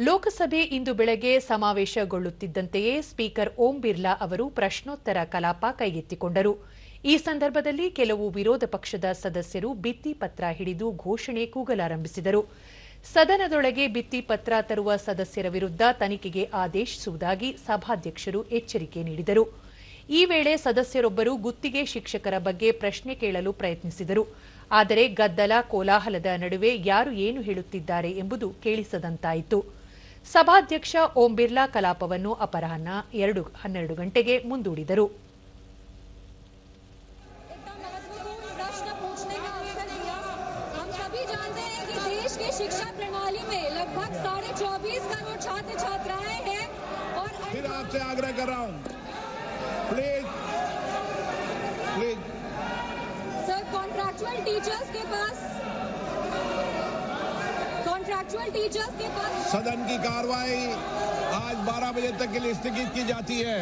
ಲೋಕಸಭೆ ಇಂದು ಬೆಳಗ್ಗೆ ಸಮಾವೇಶಗೊಳ್ಳುತ್ತಿದ್ದಂತೆಯೇ ಸ್ಪೀಕರ್ ಓಂ ಬಿರ್ಲಾ ಅವರು ಪ್ರಶ್ನೋತ್ತರ ಕಲಾಪ ಕೈಗೆತ್ತಿಕೊಂಡರು. ಈ ಸಂದರ್ಭದಲ್ಲಿ ಕೆಲವು ವಿರೋಧ ಪಕ್ಷದ ಸದಸ್ಯರು ಭಿತ್ತಿಪತ್ರ ಹಿಡಿದು ಘೋಷಣೆ ಕೂಗಲಾರಂಭಿಸಿದರು. ಸದನದೊಳಗೆ ಭಿತ್ತಿಪತ್ರ ತರುವ ಸದಸ್ಯರ ವಿರುದ್ಧ ತನಿಖೆಗೆ ಆದೇಶಿಸುವುದಾಗಿ ಸಭಾಧ್ಯಕ್ಷರು ಎಚ್ಚರಿಕೆ ನೀಡಿದರು. ಈ ವೇಳೆ ಸದಸ್ಯರೊಬ್ಬರು ಗುತ್ತಿಗೆ ಶಿಕ್ಷಕರ ಬಗ್ಗೆ ಪ್ರಶ್ನೆ ಕೇಳಲು ಪ್ರಯತ್ನಿಸಿದರು. ಆದರೆ ಗದ್ದಲ ಕೋಲಾಹಲದ ನಡುವೆ ಯಾರು ಏನು ಹೇಳುತ್ತಿದ್ದಾರೆ ಎಂಬುದು ಕೇಳಿಸದಂತಾಯಿತು. ಸಭಾಧ್ಯಕ್ಷ ಓಂ ಬಿರ್ಲಾ ಕಲಾಪವನ್ನು ಅಪರಾಹ್ನ ಎರಡು ಹನ್ನೆರಡು ಗಂಟೆಗೆ ಮುಂದೂಡಿದರು इतना महत्वपूर्ण प्रश्न पूछने का अवसर दिया हम सभी जानते हैं कि देश की शिक्षा प्रणाली में लगभग साढ़े चौबीस करोड़ छात्र छात्राएं हैं और फिर आपसे आग्रह कर रहा हूं please please sir contractual teachers के पास सदन की कार्रवाई आज 12 बजे तक के लिए स्थगित की जाती है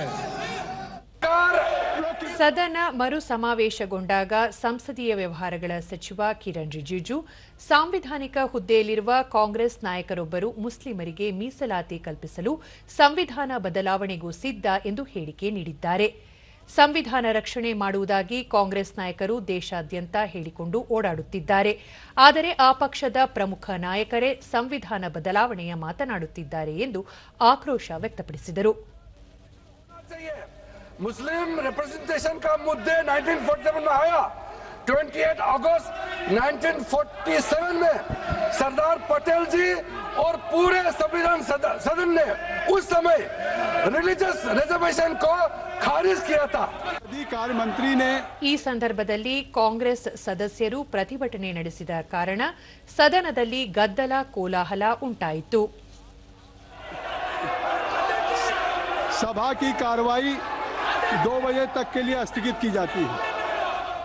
ಸದನ ಮರು ಸಮಾವೇಶಗೊಂಡಾಗ ಸಂಸದೀಯ ವ್ಯವಹಾರಗಳ ಸಚಿವ ಕಿರಣ್ ರಿಜಿಜು ಸಾಂವಿಧಾನಿಕ ಹುದ್ದೆಯಲ್ಲಿರುವ ಕಾಂಗ್ರೆಸ್ ನಾಯಕರೊಬ್ಬರು ಮುಸ್ಲಿಮರಿಗೆ ಮೀಸಲಾತಿ ಕಲ್ಪಿಸಲು ಸಂವಿಧಾನ ಬದಲಾವಣೆಗೂ ಸಿದ್ಧ ಎಂದು ಹೇಳಿಕೆ ನೀಡಿದ್ದಾರೆ ಸಂವಿಧಾನ ರಕ್ಷಣೆ ಮಾಡುವುದಾಗಿ ಕಾಂಗ್ರೆಸ್ ನಾಯಕರು ದೇಶಾದ್ಯಂತ ಹೇಳಿಕೊಂಡು ಓಡಾಡುತ್ತಿದ್ದಾರೆ ಆದರೆ ಆ ಪಕ್ಷದ ಪ್ರಮುಖ ನಾಯಕರೇ ಸಂವಿಧಾನ ಬದಲಾವಣೆಯ ಮಾತನಾಡುತ್ತಿದ್ದಾರೆ ಎಂದು ಆಕ್ರೋಶ ವ್ಯಕ್ತಪಡಿಸಿದರು चाहिए मुस्लिम रिप्रेजेंटेशन का मुद्दे 1947 में आया 28 अगस्त 1947 में सरदार पटेल जी और पूरे संविधान सद- सदन ने उस समय रिलीजियस रिजर्वेशन को खारिज किया था अधिकार मंत्री ने ಈ ಸಂದರ್ಭದಲ್ಲಿ ಕಾಂಗ್ರೆಸ್ ಸದಸ್ಯರು ಪ್ರತಿಭಟನೆ ನಡೆಸಿದ ಕಾರಣ ಸದನದಲ್ಲಿ ಗದ್ದಲ ಕೋಲಾಹಲ ಉಂಟಾಯಿತು सभा की कार्रवाई दो बजे तक के लिए स्थगित की जाती है